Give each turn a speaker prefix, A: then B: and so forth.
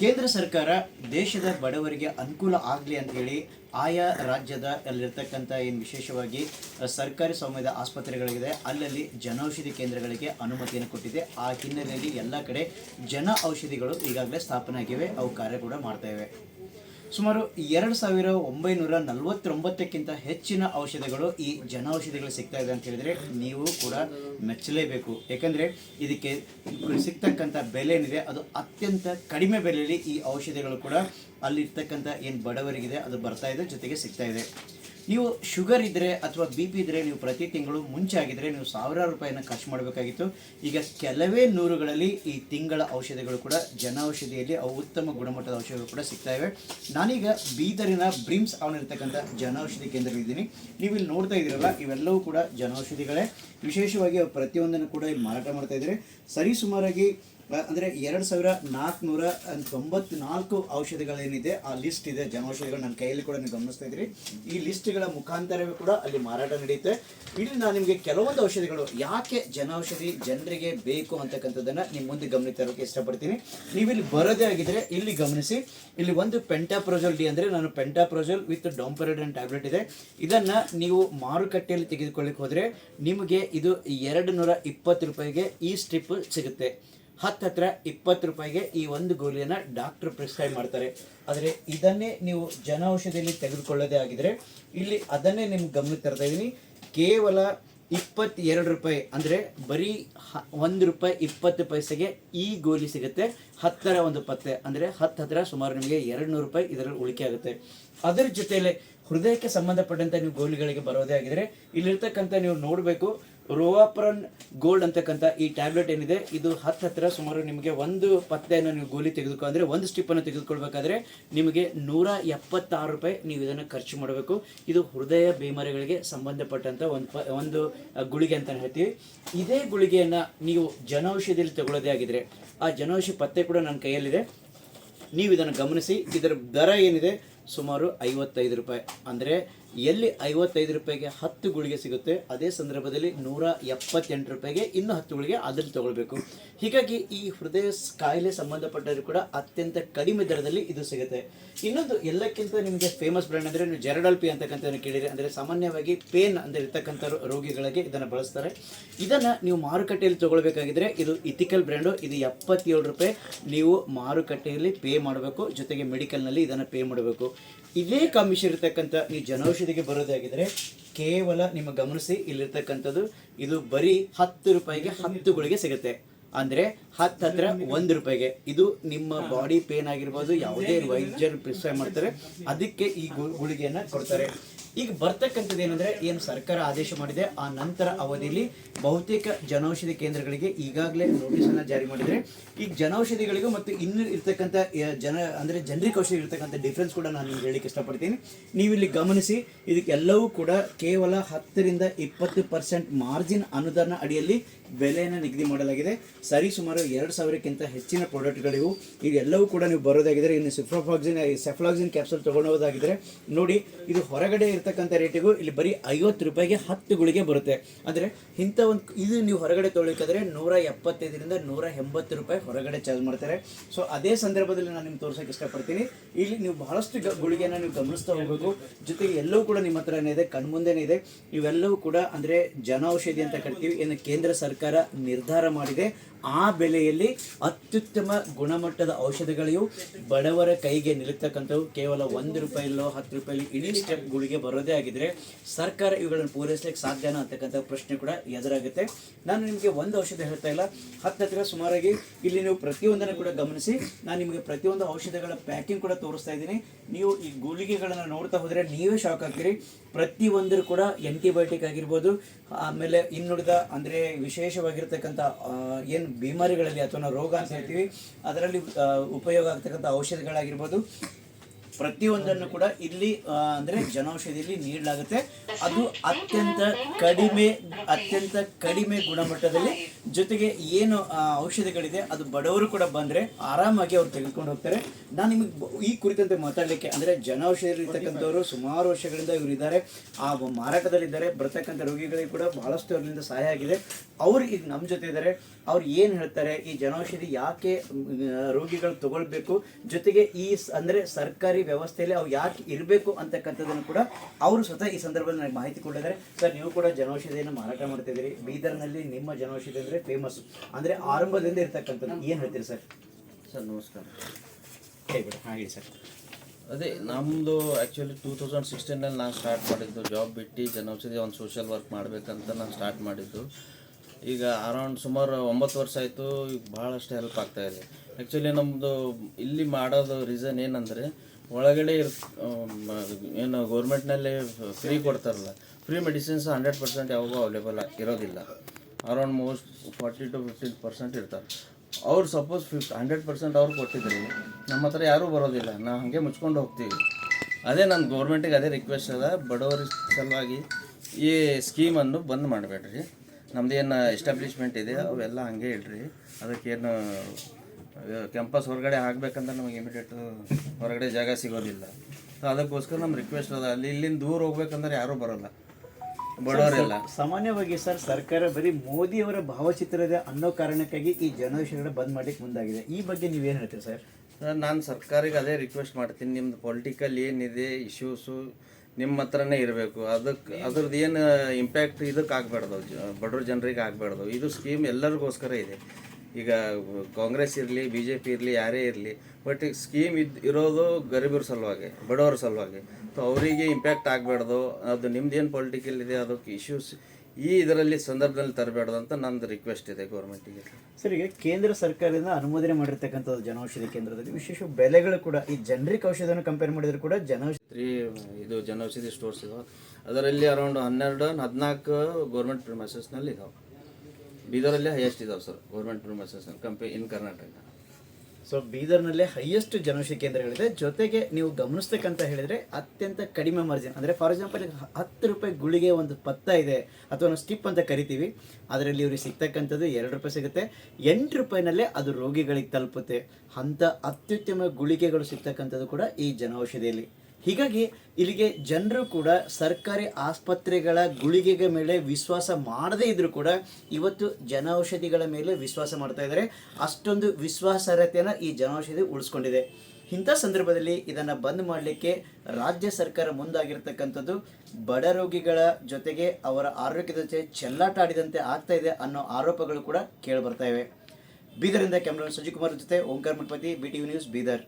A: ಕೇಂದ್ರ ಸರ್ಕಾರ ದೇಶದ ಬಡವರಿಗೆ ಅನುಕೂಲ ಆಗಲಿ ಅಂತೇಳಿ ಆಯಾ ರಾಜ್ಯದ ಅಲ್ಲಿರ್ತಕ್ಕಂಥ ಏನು ವಿಶೇಷವಾಗಿ ಸರ್ಕಾರಿ ಸ್ವಾಮ್ಯದ ಆಸ್ಪತ್ರೆಗಳಿದೆ ಅಲ್ಲಲ್ಲಿ ಜನೌಷಧಿ ಕೇಂದ್ರಗಳಿಗೆ ಅನುಮತಿಯನ್ನು ಕೊಟ್ಟಿದೆ. ಆ ಹಿನ್ನೆಲೆಯಲ್ಲಿ ಎಲ್ಲ ಕಡೆ ಜನ ಔಷಧಿಗಳು ಈಗಾಗಲೇ ಸ್ಥಾಪನೆ ಆಗಿವೆ, ಅವು ಕಾರ್ಯ ಕೂಡ ಮಾಡ್ತಾ ಇವೆ. ಸುಮಾರು ಎರಡು ಸಾವಿರ ಒಂಬೈನೂರ ನಲವತ್ತೊಂಬತ್ತಕ್ಕಿಂತ ಹೆಚ್ಚಿನ ಔಷಧಿಗಳು ಈ ಜನ ಔಷಧಿಗಳು ಸಿಗ್ತಾ ಇದೆ ಅಂತ ಹೇಳಿದ್ರೆ ನೀವು ಕೂಡ ಮೆಚ್ಚಲೇಬೇಕು. ಯಾಕಂದ್ರೆ ಇದಕ್ಕೆ ಸಿಗ್ತಕ್ಕಂಥ ಬೆಲೆ ಏನಿದೆ, ಅದು ಅತ್ಯಂತ ಕಡಿಮೆ ಬೆಲೆಯಲ್ಲಿ ಈ ಔಷಧಿಗಳು ಕೂಡ ಅಲ್ಲಿರ್ತಕ್ಕಂಥ ಏನು ಬಡವರಿಗಿದೆ ಅದು ಬರ್ತಾ ಇದೆ, ಜೊತೆಗೆ ಸಿಗ್ತಾ ಇದೆ. ನೀವು ಶುಗರ್ ಇದ್ದರೆ ಅಥವಾ ಬಿ ಪಿ ಇದ್ದರೆ ನೀವು ಪ್ರತಿ ತಿಂಗಳು ಮುಂಚೆ ಆಗಿದ್ದರೆ ನೀವು ಸಾವಿರಾರು ರೂಪಾಯಿನ ಖರ್ಚು ಮಾಡಬೇಕಾಗಿತ್ತು. ಈಗ ಕೆಲವೇ ನೂರುಗಳಲ್ಲಿ ಈ ತಿಂಗಳ ಔಷಧಿಗಳು ಕೂಡ ಜನ ಔಷಧಿಯಲ್ಲಿ ಅವು ಉತ್ತಮ ಗುಣಮಟ್ಟದ ಔಷಧಿಗಳು ಕೂಡ ಸಿಗ್ತಾ ಇವೆ. ನಾನೀಗ ಬೀದರಿನ ಬ್ರಿಮ್ಸ್ ಅವನಿರ್ತಕ್ಕಂಥ ಜನೌಷಧಿ ಕೇಂದ್ರದಲ್ಲಿದ್ದೀನಿ ನೀವು ಇಲ್ಲಿ ನೋಡ್ತಾ ಇದ್ದೀರಲ್ಲ ಇವೆಲ್ಲವೂ ಕೂಡ ಜನೌಷಧಿಗಳೇ ವಿಶೇಷವಾಗಿ ಪ್ರತಿಯೊಂದನ್ನು ಕೂಡ ಇಲ್ಲಿ ಮಾರಾಟ ಮಾಡ್ತಾ ಇದ್ದಾರೆ. ಸರಿ ಸುಮಾರಾಗಿ ಅ, ಅಂದ್ರೆ ಎರಡು ಸಾವಿರ ನಾಲ್ಕುನೂರ ತೊಂಬತ್ನಾಲ್ಕು ಔಷಧಿಗಳೇನಿದೆ, ಆ ಲಿಸ್ಟ್ ಇದೆ. ಜನೌಷಧಿಗಳು ನನ್ನ ಕೈಯಲ್ಲಿ ಕೂಡ ನೀವು ಗಮನಿಸ್ತಾ ಇದ್ರಿ ಈ ಲಿಸ್ಟ್ಗಳ ಮುಖಾಂತರವೇ ಕೂಡ ಅಲ್ಲಿ ಮಾರಾಟ ನಡೆಯುತ್ತೆ. ಇಲ್ಲಿ ನಾನು ನಿಮಗೆ ಕೆಲವೊಂದು ಔಷಧಿಗಳು ಯಾಕೆ ಜನೌಷಧಿ ಜನರಿಗೆ ಬೇಕು ಅಂತಕ್ಕಂಥದ್ದನ್ನು ನಿಮ್ಮ ಮುಂದೆ ಗಮನ ತರೋಕ್ಕೆ ಇಷ್ಟಪಡ್ತೀನಿ. ನೀವು ಇಲ್ಲಿ ಬರೋದೇ ಆಗಿದ್ರೆ ಇಲ್ಲಿ ಗಮನಿಸಿ. ಇಲ್ಲಿ ಒಂದು ಪೆಂಟಾಪ್ರೋಜಲ್ ಡಿ ಅಂದರೆ ನಾನು ಪೆಂಟಾಪ್ರೋಜಲ್ ವಿತ್ ಡಾಂಪರಡನ್ ಟ್ಯಾಬ್ಲೆಟ್ ಇದೆ. ಇದನ್ನು ನೀವು ಮಾರುಕಟ್ಟೆಯಲ್ಲಿ ತೆಗೆದುಕೊಳ್ಳಿಕ್ಕೆ ಹೋದರೆ ನಿಮಗೆ ಇದು ಎರಡು ನೂರ ಇಪ್ಪತ್ತು ರೂಪಾಯಿಗೆ ಈ ಸ್ಟ್ರಿಪ್ ಸಿಗುತ್ತೆ. ಹತ್ತತ್ರ ಇಪ್ಪತ್ತು ರೂಪಾಯಿಗೆ ಈ ಒಂದು ಗೋಲಿಯನ್ನು ಡಾಕ್ಟರ್ ಪ್ರಿಸ್ಕ್ರೈಬ್ ಮಾಡ್ತಾರೆ. ಆದರೆ ಇದನ್ನೇ ನೀವು ಜನ ಔಷಧಿಯಲ್ಲಿ ತೆಗೆದುಕೊಳ್ಳೋದೇ ಆಗಿದ್ರೆ ಇಲ್ಲಿ ಅದನ್ನೇ ನಿಮ್ಗೆ ಗಮನಕ್ಕೆ ತರ್ತಾ ಇದ್ದೀನಿ. ಕೇವಲ ಇಪ್ಪತ್ತೆರಡು ರೂಪಾಯಿ ಅಂದರೆ ಬರೀ ಹ, ಒಂದು ರೂಪಾಯಿ ಇಪ್ಪತ್ತು ಪೈಸೆಗೆ ಈ ಗೋಲಿ ಸಿಗುತ್ತೆ. ಹತ್ತರ ಒಂದು ಪತ್ತೆ ಅಂದರೆ ಹತ್ತು ಹತ್ತಿರ ಸುಮಾರು ನಿಮಗೆ ಎರಡು ನೂರು ರೂಪಾಯಿ ಇದರಲ್ಲಿ ಉಳಿಕೆ ಆಗುತ್ತೆ. ಅದರ ಜೊತೆಯಲ್ಲಿ ಹೃದಯಕ್ಕೆ ಸಂಬಂಧಪಟ್ಟಂಥ ನೀವು ಗೋಲಿಗಳಿಗೆ ಬರೋದೇ ಆಗಿದ್ರೆ ಇಲ್ಲಿರ್ತಕ್ಕಂಥ ನೀವು ನೋಡಬೇಕು. ರೋವಾಪ್ರನ್ ಗೋಲ್ಡ್ ಅಂತಕ್ಕಂಥ ಈ ಟ್ಯಾಬ್ಲೆಟ್ ಏನಿದೆ, ಇದು ಹತ್ತು ಹತ್ತಿರ ಸುಮಾರು ನಿಮಗೆ ಒಂದು ಪತ್ತೆಯನ್ನು ನೀವು ಗೋಲಿ ತೆಗೆದುಕೊ ಅಂದರೆ ಒಂದು ಸ್ಟಿಪ್ಪನ್ನು ತೆಗೆದುಕೊಳ್ಬೇಕಾದ್ರೆ ನಿಮಗೆ ನೂರ ಎಪ್ಪತ್ತಾರು ರೂಪಾಯಿ ನೀವು ಇದನ್ನು ಖರ್ಚು ಮಾಡಬೇಕು. ಇದು ಹೃದಯ ಬೇಮಾರಿಗಳಿಗೆ ಸಂಬಂಧಪಟ್ಟಂಥ ಒಂದು ಪ, ಒಂದು ಗುಳಿಗೆ ಅಂತ ಹೇಳ್ತೀವಿ. ಇದೇ ಗುಳಿಗೆಯನ್ನು ನೀವು ಜನೌಷಧಿಯಲ್ಲಿ ತಗೊಳ್ಳೋದೇ ಆಗಿದ್ರೆ, ಆ ಜನೌಷಧಿ ಪತ್ತೆ ಕೂಡ ನನ್ನ ಕೈಯಲ್ಲಿದೆ. ನೀವು ಇದನ್ನು ಗಮನಿಸಿ, ಇದರ ದರ ಏನಿದೆ, ಸುಮಾರು ಐವತ್ತೈದು ರೂಪಾಯಿ. ಅಂದರೆ ಎಲ್ಲಿ ಐವತ್ತೈದು ರೂಪಾಯಿಗೆ ಹತ್ತು ಗುಳಿಗೆ ಸಿಗುತ್ತೆ, ಅದೇ ಸಂದರ್ಭದಲ್ಲಿ ನೂರ ಎಪ್ಪತ್ತೆಂಟು ರೂಪಾಯಿಗೆ ಇನ್ನೂ ಹತ್ತು ಗುಳಿಗೆ ಅದನ್ನು ತಗೊಳ್ಬೇಕು. ಹೀಗಾಗಿ ಈ ಹೃದಯ ಕಾಯಿಲೆ ಸಂಬಂಧಪಟ್ಟರೂ ಕೂಡ ಅತ್ಯಂತ ಕಡಿಮೆ ದರದಲ್ಲಿ ಇದು ಸಿಗುತ್ತೆ. ಇನ್ನೊಂದು, ಎಲ್ಲಕ್ಕಿಂತ ನಿಮಗೆ ಫೇಮಸ್ ಬ್ರ್ಯಾಂಡ್ ಅಂದರೆ ನೀವು ಜೆರಡಲ್ ಪಿ ಅಂತಕ್ಕಂಥದ್ದನ್ನು ಕೇಳಿರಿ. ಅಂದರೆ ಸಾಮಾನ್ಯವಾಗಿ ಪೇನ್ ಅಂದರೆ ಇರ್ತಕ್ಕಂಥ ರೋಗಿಗಳಿಗೆ ಇದನ್ನು ಬಳಸ್ತಾರೆ. ಇದನ್ನು ನೀವು ಮಾರುಕಟ್ಟೆಯಲ್ಲಿ ತಗೊಳ್ಬೇಕಾಗಿದ್ರೆ ಇದು ಇಥಿಕಲ್ ಬ್ರ್ಯಾಂಡು ಇದು ಎಪ್ಪತ್ತೇಳು ರೂಪಾಯಿ ನೀವು ಮಾರುಕಟ್ಟೆಯಲ್ಲಿ ಪೇ ಮಾಡಬೇಕು. ಜೊತೆಗೆ ಮೆಡಿಕಲ್ನಲ್ಲಿ ಇದನ್ನು ಪೇ ಮಾಡಬೇಕು. ಇದೇ ಕಮಿಷನ್ ಇರತಕ್ಕಂಥ ನೀವು ಜನೌಷಧಿಗೆ ಬರೋದಾಗಿದ್ರೆ ಕೇವಲ ನಿಮ್ಮ ಗಮನಿಸಿ ಇಲ್ಲಿರ್ತಕ್ಕಂಥದ್ದು, ಇದು ಬರೀ ಹತ್ತು ರೂಪಾಯಿಗೆ ಹತ್ತು ಗುಳಿಗೆ ಸಿಗುತ್ತೆ. ಅಂದ್ರೆ ಹತ್ತು ಹತ್ರ ಒಂದು ರೂಪಾಯಿಗೆ. ಇದು ನಿಮ್ಮ ಬಾಡಿ ಪೇನ್ ಆಗಿರ್ಬೋದು, ಯಾವುದೇ ವೈದ್ಯರು ಪ್ರಿಸ್ಕ್ರೈಬ್ ಮಾಡ್ತಾರೆ, ಅದಕ್ಕೆ ಈ ಗುಳಿಗೆಯನ್ನ ಕೊಡ್ತಾರೆ. ಈಗ ಬರ್ತಕ್ಕಂಥದ್ದು ಏನಂದ್ರೆ ಏನು ಸರ್ಕಾರ ಆದೇಶ ಮಾಡಿದೆ, ಆ ನಂತರ ಅವಧಿಯಲ್ಲಿ ಬಹುತೇಕ ಜನೌಷಧಿ ಕೇಂದ್ರಗಳಿಗೆ ಈಗಾಗಲೇ ನೋಟಿಸ್ ಅನ್ನ ಜಾರಿ ಮಾಡಿದ್ರೆ ಈಗ ಜನೌಷಧಿಗಳಿಗೂ ಮತ್ತು ಇನ್ನು ಇರ್ತಕ್ಕಂಥ ಜನ, ಅಂದ್ರೆ ಜನರಿಕ್ ಔಷಧಿ ಇರ್ತಕ್ಕಂಥ ಡಿಫ್ರೆನ್ಸ್ ಕೂಡ ನಾನು ನಿಮ್ಗೆ ಹೇಳಿಕ್ಕೆ ಇಷ್ಟಪಡ್ತೀನಿ. ನೀವು ಇಲ್ಲಿ ಗಮನಿಸಿ, ಇದಕ್ಕೆಲ್ಲವೂ ಕೂಡ ಕೇವಲ ಹತ್ತರಿಂದ ಇಪ್ಪತ್ತು ಪರ್ಸೆಂಟ್ ಮಾರ್ಜಿನ್ ಅನುದಾನ ಅಡಿಯಲ್ಲಿ ಬೆಲೆಯನ್ನು ನಿಗದಿ ಮಾಡಲಾಗಿದೆ. ಸರಿ ಸುಮಾರು ಎರಡು ಸಾವಿರಕ್ಕಿಂತ ಹೆಚ್ಚಿನ ಪ್ರಾಡಕ್ಟ್ಗಳಿವು ಇದೆಲ್ಲವೂ ಕೂಡ ನೀವು ಬರೋದಾಗಿದ್ರೆ, ಇನ್ನು ಸಿಫ್ರೋಫಾಕ್ಸಿನ್ ಸೆಫ್ಲಾಕ್ಸಿನ್ ಕ್ಯಾಪ್ಸೂಲ್ ತಗೊಂಡೋದಾಗಿದ್ರೆ ನೋಡಿ, ಇದು ಹೊರಗಡೆ ಇರ್ತಕ್ಕಂಥ ರೇಟಿಗೂ ಇಲ್ಲಿ ಬರೀ ಐವತ್ತು ರೂಪಾಯಿಗೆ ಹತ್ತು ಗುಳಿಗೆ ಬರುತ್ತೆ. ಅಂದರೆ ಇಂಥ ಒಂದು ಇದು ನೀವು ಹೊರಗಡೆ ತೊಳಿಕಾದ್ರೆ ನೂರ ಎಪ್ಪತ್ತೈದರಿಂದ ನೂರ ಎಂಬತ್ತು ರೂಪಾಯಿ ಹೊರಗಡೆ ಚಾರ್ಜ್ ಮಾಡ್ತಾರೆ. ಸೊ ಅದೇ ಸಂದರ್ಭದಲ್ಲಿ ನಾನು ನಿಮ್ಗೆ ತೋರ್ಸೋಕೆ ಇಷ್ಟಪಡ್ತೀನಿ. ಇಲ್ಲಿ ನೀವು ಬಹಳಷ್ಟು ಗುಳಿಗೆನ ನೀವು ಗಮನಿಸ್ತಾ ಹೋಗಬೇಕು. ಜೊತೆಗೆ ಎಲ್ಲವೂ ಕೂಡ ನಿಮ್ಮ ಹತ್ರನೇ ಇದೆ, ಕಣ್ಮುಂದೆನೇ ಇದೆ. ಇವೆಲ್ಲವೂ ಕೂಡ ಅಂದರೆ ಜನೌಷಧಿ ಅಂತ ಕರಿತೀವಿ ಏನು ಕೇಂದ್ರ ಸರ್ಕಾರ ನಿರ್ಧಾರ ಮಾಡಿದೆ. ಆ ಬೆಲೆಯಲ್ಲಿ ಅತ್ಯುತ್ತಮ ಗುಣಮಟ್ಟದ ಔಷಧಗಳು ಬಡವರ ಕೈಗೆ ನಿಲ್ಲತಕ್ಕಂಥವು. ಕೇವಲ ಒಂದು ರೂಪಾಯಿಲೋ ಹತ್ತು ರೂಪಾಯಿ ಇಡೀ ಸ್ಟೆಪ್ ಗುಳಿಗೆ ಬರೋದೇ ಆಗಿದ್ರೆ ಸರ್ಕಾರ ಇವುಗಳನ್ನು ಪೂರೈಸಲಿಕ್ಕೆ ಸಾಧ್ಯನಾ ಅಂತಕ್ಕಂಥ ಪ್ರಶ್ನೆ ಕೂಡ ಎದುರಾಗುತ್ತೆ. ನಾನು ನಿಮಗೆ ಒಂದು ಔಷಧ ಹೇಳ್ತಾ ಇಲ್ಲ. ಹತ್ತು ಹತ್ತಿರ ಸುಮಾರಾಗಿ ಇಲ್ಲಿ ನೀವು ಪ್ರತಿಯೊಂದನ್ನು ಕೂಡ ಗಮನಿಸಿ. ನಾನು ನಿಮಗೆ ಪ್ರತಿಯೊಂದು ಔಷಧಗಳ ಪ್ಯಾಕಿಂಗ್ ಕೂಡ ತೋರಿಸ್ತಾ ಇದ್ದೀನಿ. ನೀವು ಈ ಗುಳಿಗೆಗಳನ್ನು ನೋಡ್ತಾ ಹೋದರೆ ನೀವೇ ಶಾಕ್ ಆಗ್ತೀರಿ. ಪ್ರತಿಯೊಂದರೂ ಕೂಡ ಆಂಟಿಬಯೋಟಿಕ್ ಆಗಿರ್ಬೋದು, ಆಮೇಲೆ ಇನ್ನುಳಿದ ಅಂದರೆ ವಿಶೇಷವಾಗಿರ್ತಕ್ಕಂಥ ಏನು ಬಿಮಾರಿಗಳಲ್ಲಿ ಅಥವಾ ರೋಗ ಅಂತ ಹೇಳ್ತೀವಿ, ಅದರಲ್ಲಿ ಉಪಯೋಗ ಆಗ್ತಕ್ಕಂಥ ಔಷಧಿಗಳಾಗಿರ್ಬೋದು. ಪ್ರತಿಯೊಂದನ್ನು ಕೂಡ ಇಲ್ಲಿ ಅಂದರೆ ಜನೌಷಧಿಯಲ್ಲಿ ನೀಡಲಾಗುತ್ತೆ. ಅದು ಅತ್ಯಂತ ಕಡಿಮೆ ಅತ್ಯಂತ ಕಡಿಮೆ ಗುಣಮಟ್ಟದಲ್ಲಿ ಜೊತೆಗೆ ಏನು ಔಷಧಿಗಳಿದೆ ಅದು ಬಡವರು ಕೂಡ ಬಂದ್ರೆ ಆರಾಮಾಗಿ ಅವ್ರು ತೆಗೆದುಕೊಂಡು ಹೋಗ್ತಾರೆ. ನಾನು ನಿಮಗೆ ಈ ಕುರಿತಂತೆ ಮಾತಾಡಲಿಕ್ಕೆ ಅಂದ್ರೆ ಜನೌಷಧಿಯಲ್ಲಿ ಇರ್ತಕ್ಕಂಥವ್ರು ಸುಮಾರು ವರ್ಷಗಳಿಂದ ಇವರು ಇದ್ದಾರೆ ಆ ಮಾರಾಟದಲ್ಲಿದ್ದಾರೆ. ಬರ್ತಕ್ಕಂಥ ರೋಗಿಗಳಿಗೆ ಕೂಡ ಬಹಳಷ್ಟು ಅವರಿಂದ ಸಹಾಯ ಆಗಿದೆ. ಅವರು ಈಗ ನಮ್ಮ ಜೊತೆ ಇದ್ದಾರೆ ಅವ್ರು ಏನು ಹೇಳ್ತಾರೆ ಈ ಜನೌಷಧಿ ಯಾಕೆ ರೋಗಿಗಳು ತಗೊಳ್ಬೇಕು? ಜೊತೆಗೆ ಈ ಅಂದ್ರೆ ಸರ್ಕಾರಿ ವ್ಯವಸ್ಥೆಯಲ್ಲಿ ಅವು ಯಾಕೆ ಇರಬೇಕು ಅಂತಕ್ಕಂಥದ್ದನ್ನು ಕೂಡ ಅವರು ಸ್ವತಃ ಈ ಸಂದರ್ಭದಲ್ಲಿ ನನಗೆ ಮಾಹಿತಿ ಕೊಟ್ಟಿದ್ದಾರೆ. ಸರ್ ನೀವು ಕೂಡ ಜನೌಷಧಿಯನ್ನು ಮಾರಾಟ ಮಾಡ್ತಿದ್ದೀರಿ. ಬೀದರ್ನಲ್ಲಿ ನಿಮ್ಮ ಜನೌಷಧಿ ಅಂದರೆ ಫೇಮಸ್ ಅಂದರೆ ಆರಂಭದಿಂದ ಇರ್ತಕ್ಕಂಥದ್ದು. ಏನು ಹೇಳ್ತೀರಿ ಸರ್?
B: ಸರ್ ನಮಸ್ಕಾರ.
A: ಹೇಳ್ಬಿಡಿ. ಹಾಂ ಹೇಳಿ ಸರ್.
B: ಅದೇ ನಮ್ಮದು ಆ್ಯಕ್ಚುಲಿ ಟೂ ತೌಸಂಡ್ ಸಿಕ್ಸ್ಟೀನಲ್ಲಿ ನಾನು ಸ್ಟಾರ್ಟ್ ಮಾಡಿದ್ದು ಜಾಬ್ ಬಿಟ್ಟು ಜನೌಷಧಿ ಒಂದು ಸೋಷಿಯಲ್ ವರ್ಕ್ ಮಾಡಬೇಕಂತ ನಾನು ಸ್ಟಾರ್ಟ್ ಮಾಡಿದ್ದು. ಈಗ ಅರೌಂಡ್ ಸುಮಾರು ಒಂಬತ್ತು ವರ್ಷ ಆಯಿತು ಈಗ ಭಾಳಷ್ಟು ಹೆಲ್ಪ್ ಆಗ್ತಾ ಇದೆ. ಆ್ಯಕ್ಚುಲಿ ನಮ್ಮದು ಇಲ್ಲಿ ಮಾಡೋದು ರೀಸನ್ ಏನಂದರೆ ಒಳಗಡೆ ಏನು ಗೌರ್ಮೆಂಟ್ನಲ್ಲಿ ಫ್ರೀ ಕೊಡ್ತಾರಲ್ಲ. ಫ್ರೀ ಮೆಡಿಸಿನ್ಸ್ ಹಂಡ್ರೆಡ್ ಪರ್ಸೆಂಟ್ ಯಾವಾಗೂ ಅವೈಲೇಬಲ್ ಇರೋದಿಲ್ಲ. Around most forty to fifteen percent ಇರ್ತಾರೆ. ಅವ್ರು ಸಪೋಸ್ ಫಿಫ್ಟ್ ಹಂಡ್ರೆಡ್ ಪರ್ಸೆಂಟ್ ಅವ್ರು ಕೊಟ್ಟಿದ್ರಿ ನಮ್ಮ ಹತ್ರ ಯಾರೂ ಬರೋದಿಲ್ಲ. ನಾವು ಹಾಗೆ ಮುಚ್ಕೊಂಡು ಹೋಗ್ತೀವಿ. ಅದೇ ನನ್ನ ಗೌರ್ಮೆಂಟಿಗೆ ಅದೇ ರಿಕ್ವೆಸ್ಟ್ ಅದ. ಬಡವರ ಸಲುವಾಗಿ ಈ ಸ್ಕೀಮನ್ನು ಬಂದ್ ಮಾಡಬೇಡ್ರಿ. ನಮ್ಮದೇನು ಎಸ್ಟಾಬ್ಲಿಷ್ಮೆಂಟ್ ಇದೆ, ಅವೆಲ್ಲ ಹಾಗೆ ಇಡ್ರಿ. ಅದಕ್ಕೇನು ಕ್ಯಾಂಪಸ್ ಹೊರಗಡೆ ಹಾಕಬೇಕಂದ್ರೆ ನಮಗೆ ಇಮಿಡಿಯೇಟ್ ಹೊರಗಡೆ ಜಾಗ ಸಿಗೋದಿಲ್ಲ. ಸೊ ಅದಕ್ಕೋಸ್ಕರ ನಮ್ಮ ರಿಕ್ವೆಸ್ಟ್ ಅದ. ಅಲ್ಲಿ ಇಲ್ಲಿಂದ ದೂರ ಹೋಗ್ಬೇಕಂದ್ರೆ ಯಾರೂ ಬರೋಲ್ಲ. ಬಡವರೆಲ್ಲ.
A: ಸಾಮಾನ್ಯವಾಗಿ ಸರ್ ಸರ್ಕಾರ ಬರೀ ಮೋದಿಯವರ ಭಾವಚಿತ್ರದ ಅನ್ನೋ ಕಾರಣಕ್ಕಾಗಿ ಈ ಜನೌಷಧಿಗಳ ಬಂದ್ ಮಾಡ್ಲಿಕ್ಕೆ ಮುಂದಾಗಿದೆ. ಈ ಬಗ್ಗೆ ನೀವೇನು ಹೇಳ್ತೀರಿ ಸರ್?
B: ನಾನು ಸರ್ಕಾರಿಗೆ ಅದೇ ರಿಕ್ವೆಸ್ಟ್ ಮಾಡ್ತೀನಿ. ನಿಮ್ದು ಪೊಲಿಟಿಕಲ್ ಏನಿದೆ ಇಶ್ಯೂಸು ನಿಮ್ಮ ಹತ್ರನೇ ಇರಬೇಕು. ಅದಕ್ಕೆ ಅದ್ರದ್ದು ಏನು ಇಂಪ್ಯಾಕ್ಟ್ ಇದಕ್ಕೆ ಆಗಬಾರ್ದು ಬಡವ್ರ ಜನರಿಗೆ ಆಗಬಾರ್ದು ಇದು ಸ್ಕೀಮ್ ಎಲ್ಲರಿಗೋಸ್ಕರ ಇದೆ. ಈಗ ಕಾಂಗ್ರೆಸ್ ಇರಲಿ ಬಿ ಜೆ ಪಿ ಇರಲಿ ಯಾರೇ ಇರಲಿ ಬಟ್ ಈಗ ಸ್ಕೀಮ್ ಇದ್ ಇರೋದು ಗರೀಬರ ಸಲುವಾಗಿ ಬಡವರ ಸಲುವಾಗಿ. ಸೊ ಅವರಿಗೆ ಇಂಪ್ಯಾಕ್ಟ್ ಆಗಬಾರ್ದು ಅದು ನಿಮ್ದೇನು ಪೊಲಿಟಿಕಲ್ ಇದೆ ಅದಕ್ಕೆ ಇಶ್ಯೂಸ್ ಈ ಇದರಲ್ಲಿ ಸಂದರ್ಭದಲ್ಲಿ ತರಬೇಡ್ದು ಅಂತ ನಂದು ರಿಕ್ವೆಸ್ಟ್ ಇದೆ ಗೌರ್ಮೆಂಟಿಗೆ
A: ಸರ್ ಈಗ ಕೇಂದ್ರ ಸರ್ಕಾರದಿಂದ ಅನುಮೋದನೆ ಮಾಡಿರ್ತಕ್ಕಂಥದ್ದು ಜನೌಷಧಿ ಕೇಂದ್ರದಲ್ಲಿ ವಿಶೇಷ ಬೆಲೆಗಳು ಕೂಡ ಈ ಜನರಿಕ್ ಔಷಧಿಯನ್ನು ಕಂಪೇರ್ ಮಾಡಿದ್ರು ಕೂಡ ಜನೌಷಧಿ
B: ಇದು ಜನೌಷಧಿ ಸ್ಟೋರ್ಸ್ ಇದಾವೆ. ಅದರಲ್ಲಿ ಅರೌಂಡ್ ಹನ್ನೆರಡು ಹದಿನಾಲ್ಕು ಗೌರ್ಮೆಂಟ್ ಪ್ರಿಮೈಸಸ್ನಲ್ಲಿ ಇದಾವೆ ಬೀದರಲ್ಲಿ ಹೈಯೆಸ್ಟ್ ಇದಾವೆ ಸರ್ ಗೌರ್ಮೆಂಟ್ ಅಸೋಸಿಯೇಷನ್ ಕಂಪೆ ಇನ್ ಕರ್ನಾಟಕ
A: ಸೊ ಬೀದರ್ನಲ್ಲೇ ಹೈಯೆಸ್ಟ್ ಜನೌಷಧಿ ಕೇಂದ್ರಗಳಿದೆ. ಜೊತೆಗೆ ನೀವು ಗಮನಿಸ್ತಕ್ಕಂತ ಹೇಳಿದ್ರೆ ಅತ್ಯಂತ ಕಡಿಮೆ ಮಾರ್ಜಿನ್ ಅಂದರೆ ಫಾರ್ ಎಕ್ಸಾಂಪಲ್ ಹತ್ತು ರೂಪಾಯಿ ಗುಳಿಗೆ ಒಂದು ಪತ್ತ ಇದೆ, ಅಥವಾ ಒಂದು ಸ್ಟಿಪ್ ಅಂತ ಕರಿತೀವಿ, ಅದರಲ್ಲಿ ಇವ್ರಿಗೆ ಸಿಗ್ತಕ್ಕಂಥದ್ದು ಎರಡು ರೂಪಾಯಿ ಸಿಗುತ್ತೆ. ಎಂಟು ರೂಪಾಯಿನಲ್ಲೇ ಅದು ರೋಗಿಗಳಿಗೆ ತಲುಪುತ್ತೆ. ಅಂಥ ಅತ್ಯುತ್ತಮ ಗುಳಿಗೆಗಳು ಸಿಗ್ತಕ್ಕಂಥದ್ದು ಕೂಡ ಈ ಜನೌಷಧಿಯಲ್ಲಿ. ಹೀಗಾಗಿ ಇಲ್ಲಿಗೆ ಜನರು ಕೂಡ ಸರ್ಕಾರಿ ಆಸ್ಪತ್ರೆಗಳ ಗುಳಿಗೆಗಳ ಮೇಲೆ ವಿಶ್ವಾಸ ಮಾಡದೇ ಇದ್ದರೂ ಕೂಡ ಇವತ್ತು ಜನೌಷಧಿಗಳ ಮೇಲೆ ವಿಶ್ವಾಸ ಮಾಡ್ತಾ ಇದ್ದಾರೆ. ಅಷ್ಟೊಂದು ವಿಶ್ವಾಸಾರ್ಹತೆಯನ್ನು ಈ ಜನೌಷಧಿ ಉಳಿಸ್ಕೊಂಡಿದೆ. ಇಂಥ ಸಂದರ್ಭದಲ್ಲಿ ಇದನ್ನು ಬಂದ್ ಮಾಡಲಿಕ್ಕೆ ರಾಜ್ಯ ಸರ್ಕಾರ ಮುಂದಾಗಿರ್ತಕ್ಕಂಥದ್ದು ಬಡ ರೋಗಿಗಳ ಜೊತೆಗೆ ಅವರ ಆರೋಗ್ಯದ ಜೊತೆ ಚೆಲ್ಲಾಟ ಆಡಿದಂತೆ ಆಗ್ತಾ ಇದೆ ಅನ್ನೋ ಆರೋಪಗಳು ಕೂಡ ಕೇಳಿಬರ್ತಾ ಇವೆ. ಬೀದರಿಂದ ಕ್ಯಾಮ್ರಾ ಸುಜಿಕುಮಾರ್ ಜೊತೆ Omkara Mathapati B T news Bidar.